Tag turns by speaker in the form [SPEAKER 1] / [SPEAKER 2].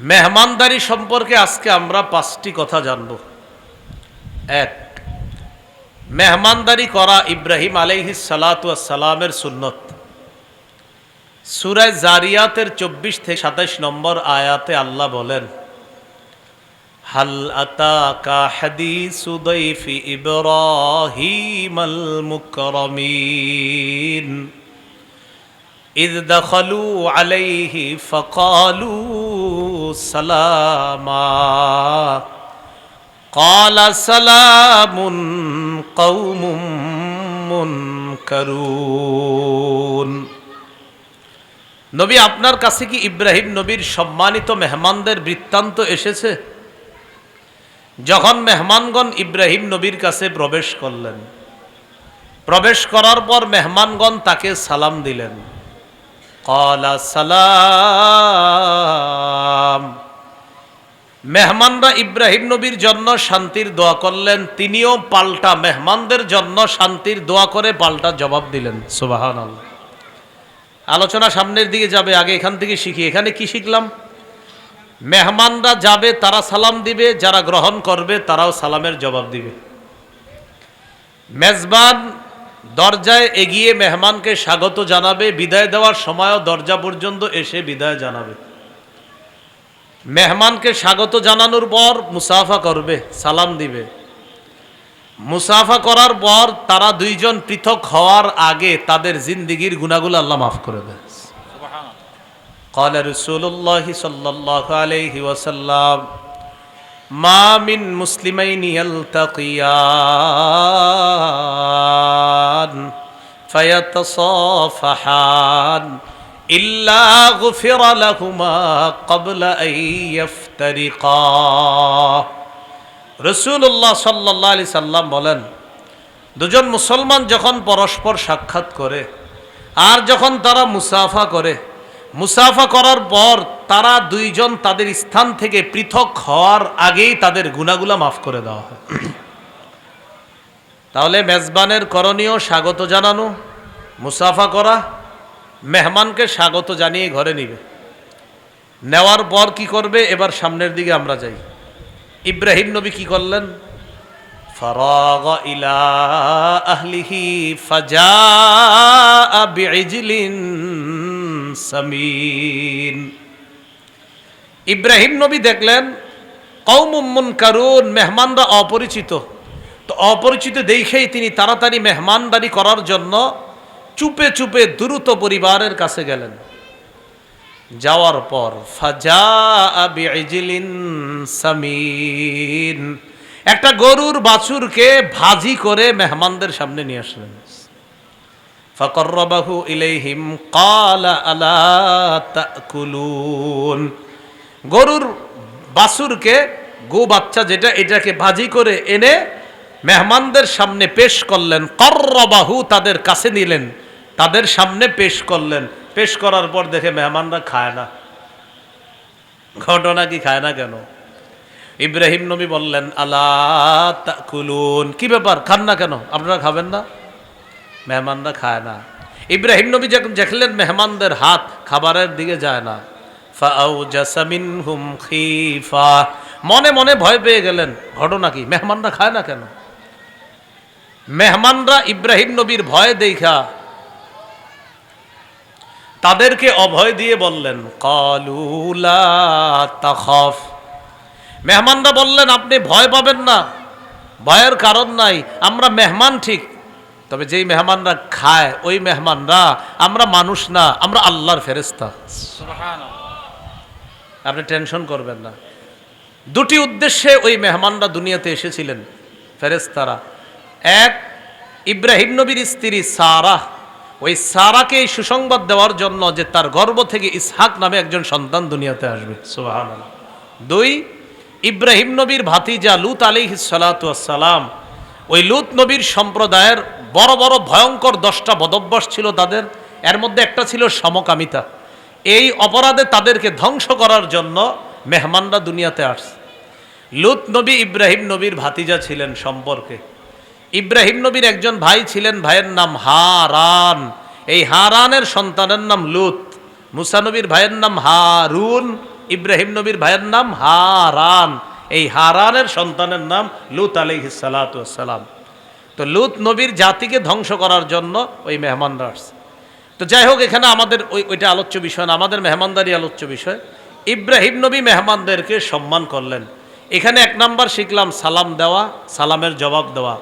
[SPEAKER 1] মেহমানদারি সম্পর্কে আজকে আমরা পাঁচটি কথা জানব এক মেহমানদারি করা ইব্রাহিম আলাইহিস সালামের সুন্নত সুরায় জারিয়াতের চব্বিশ থেকে সাতাইশ নম্বর আয়াতে আল্লাহ বলেন হাল আতাকা হাদিসু দাইফি ইব্রাহিমাল মুকরমিন إذ دخلوا عليه فقالوا سلاما قال سلام قوم منكرون নবী আপনার কাছে কি ইব্রাহিম নবীর সম্মানিত মেহমানদের বৃত্তান্ত এসেছে যখন মেহমানগণ ইব্রাহিম নবীর কাছে প্রবেশ করলেন প্রবেশ করার পর মেহমানগণ তাকে সালাম দিলেন কলা সালাম মেহমানরা ইব্রাহিম নবীর জন্য শান্তির দোয়া করলেন, তিনিও পাল্টা মেহমানদের জন্য শান্তির দোয়া করে পাল্টা জবাব দিলেন। সুবাহান আলোচনা সামনের দিকে যাবে, আগে এখান থেকে শিখি। এখানে কি শিখলাম? মেহমানরা যাবে, তারা সালাম দিবে, যারা গ্রহণ করবে, তারাও সালামের জবাব দিবে। মেজবান দরজায় এগিয়ে মেহমানকে স্বাগত জানাবে বিদায় দেওয়ার সময়ও দরজা পর্যন্ত এসে বিদায় জানাবে মেহমানকে স্বাগত জানানোর পর মুসাফা করবে সালাম দিবে মুসাফা করার পর তারা দুইজন পৃথক হওয়ার আগে তাদের জিন্দিগির গুণাগুলো আল্লাহ মাফ করে দেয় قال رسول الله صلى الله عليه وسلم ما من مسلمين يلتقيان فيتصافحان إلا غفر لهما قبل أن يفترقا রসুল্লাহ সাল্লাহ আলি সাল্লাম বলেন দুজন মুসলমান যখন পরস্পর সাক্ষাৎ করে আর যখন তারা মুসাফা করে মুসাফা করার পর তারা দুইজন তাদের স্থান থেকে পৃথক হওয়ার আগেই তাদের গুণাগুলা মাফ করে দেওয়া হয় তাহলে মেজবানের করণীয় স্বাগত জানানো মুসাফা করা মেহমানকে স্বাগত জানিয়ে ঘরে নিবে নেওয়ার পর কি করবে এবার সামনের দিকে আমরা যাই ইব্রাহিম নবী কি করলেন فراغ إلى أهله فجاء بعجل সামিন ইব্রাহিম নবী দেখলেন কৌমুম্মুন কারুন মেহমানরা অপরিচিত তো অপরিচিত দেখেই তিনি তাড়াতাড়ি মেহমানদারি করার জন্য চুপে চুপে দ্রুত পরিবারের কাছে গেলেন। যাওয়ার পর ফাজা সামিন। একটা গরুর বাছুরকে ভাজি করে মেহমানদের সামনে নিয়ে আসলেন। ফকর্রবাহু ইলেহিম কালা আলা গরুর বাছুরকে, গো বাচ্চা, যেটা এটাকে ভাজি করে এনে মেহমানদের সামনে পেশ করলেন, কর্রবাহু তাদের কাছে নিলেন, তাদের সামনে পেশ করলেন। পেশ করার পর দেখে মেহমানরা খায় না। ঘটনা কি খায় না কেন? ইব্রাহিম নবী বললেন আল্লাহ তাকুলুন। কি ব্যাপার? খান না কেন? আপনারা খাবেন না? মেহমানরা খায় না। ইব্রাহিম নবী যখন দেখলেন মেহমানদের হাত খাবারের দিকে যায় না মনে মনে ভয় পেয়ে গেলেন। ঘটনা কি? মেহমানরা খায় না কেন? মেহমানরা ইব্রাহিম নবীর ভয় দেখা। তাদেরকে অভয় দিয়ে বললেন কলুলা তখফ। মেহমানরা বললেন আপনি ভয় পাবেন না ভয়ের কারণ নাই আমরা মেহমান ঠিক। তবে যেই মেহমানরা খায় ওই মেহমানরা আমরা মানুষ না আমরা আল্লাহর ফেরেস্তা আপনি টেনশন করবেন না। দুটি উদ্দেশ্যে ওই মেহমানরা দুনিয়াতে এসেছিলেন ফেরেস্তারা এক, ইব্রাহিম নবীর স্ত্রী সারা। ওই সারাকে এই সুসংবাদ দেওয়ার জন্য যে তার গর্ব থেকে ইসহাক নামে একজন সন্তান দুনিয়াতে আসবে। দুই, ইব্রাহিম নবীর ভাতিজা লুত আলী সালাম ওই লুত নবীর সম্প্রদায়ের বড় বড় ভয়ঙ্কর দশটা বদভ্যাস ছিল তাদের। এর মধ্যে একটা ছিল সমকামিতা। এই অপরাধে তাদেরকে ধ্বংস করার জন্য মেহমানরা দুনিয়াতে আসছে। লুত নবী ইব্রাহিম নবীর ভাতিজা ছিলেন সম্পর্কে। ইব্রাহিম নবীর একজন ভাই ছিলেন, ভাইয়ের নাম হারান। এই হারানের সন্তানের নাম লুত। মুসানবীর ভাইয়ের নাম হারুন, ইব্রাহিম নবীর ভাইয়ের নাম হারান। এই হারানের সন্তানের নাম লুত আলাইহিস সালাতু সালাম তো লুত নবীর জাতিকে ধ্বংস করার জন্য ওই মেহমানরা আসছে। তো যাই হোক, এখানে আমাদের ওই ওইটা আলোচ্য বিষয় না, আমাদের মেহমানদারি আলোচ্য বিষয়। ইব্রাহিম নবী মেহমানদেরকে সম্মান করলেন। এখানে এক নাম্বার শিখলাম, সালাম দেওয়া, সালামের জবাব দেওয়া।